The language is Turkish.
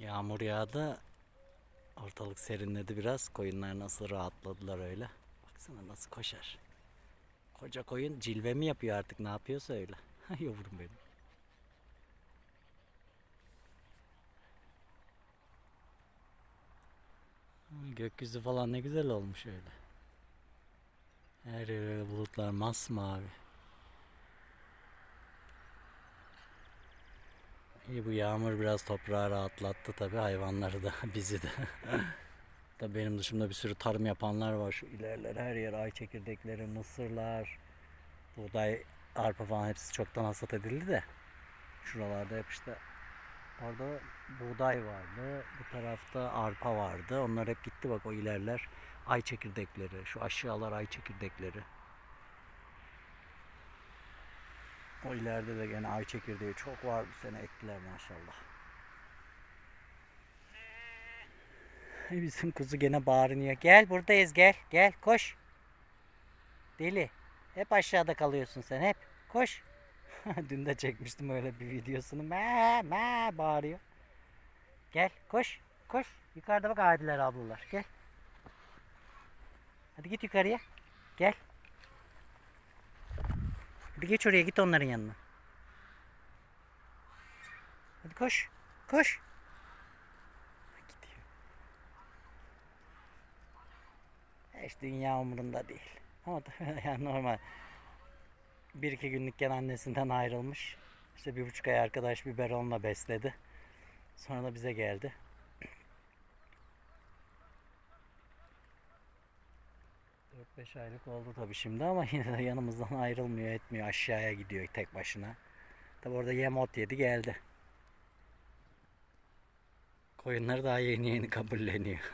Yağmur yağdı. Ortalık serinledi biraz. Koyunlar nasıl rahatladılar öyle. Baksana nasıl koşar. Koca koyun cilve mi yapıyor artık ne yapıyorsa öyle. Yavrum benim. Gökyüzü falan ne güzel olmuş öyle. Her yere bulutlar masmavi. İyi bu yağmur biraz toprağı rahatlattı tabi hayvanları da bizi de. Tabi benim dışımda bir sürü tarım yapanlar var. Şu ilerler her yer ay çekirdekleri, mısırlar, buğday, arpa falan hepsi çoktan hasat edildi de. Şuralarda hep işte orada buğday vardı. Bu tarafta arpa vardı. Onlar hep gitti bak o ilerler. Ay çekirdekleri, şu aşağılar ay çekirdekleri. O ileride de gene ay çekirdeği çok var bu sene ektiler maşallah. Bizim kuzu gene bağırıyor. Gel buradayız gel gel koş. Deli. Hep aşağıda kalıyorsun sen hep. Koş. Dün de çekmiştim öyle bir videosunu. Me me bağırıyor. Gel koş koş. Yukarıda bak adiler ablalar gel. Hadi git yukarıya. Gel. Hadi geç oraya git onların yanına. Hadi koş. Koş. Gidiyor. Hiç dünya umurunda değil. Ama yani normal. Bir iki günlükken annesinden ayrılmış. İşte bir buçuk ay arkadaş biberonla besledi. Sonra da bize geldi. Dört beş aylık oldu tabii şimdi ama yine de yanımızdan ayrılmıyor etmiyor. Aşağıya gidiyor tek başına. Tabi orada yem ot yedi geldi. Koyunları daha yeni yeni kabulleniyor.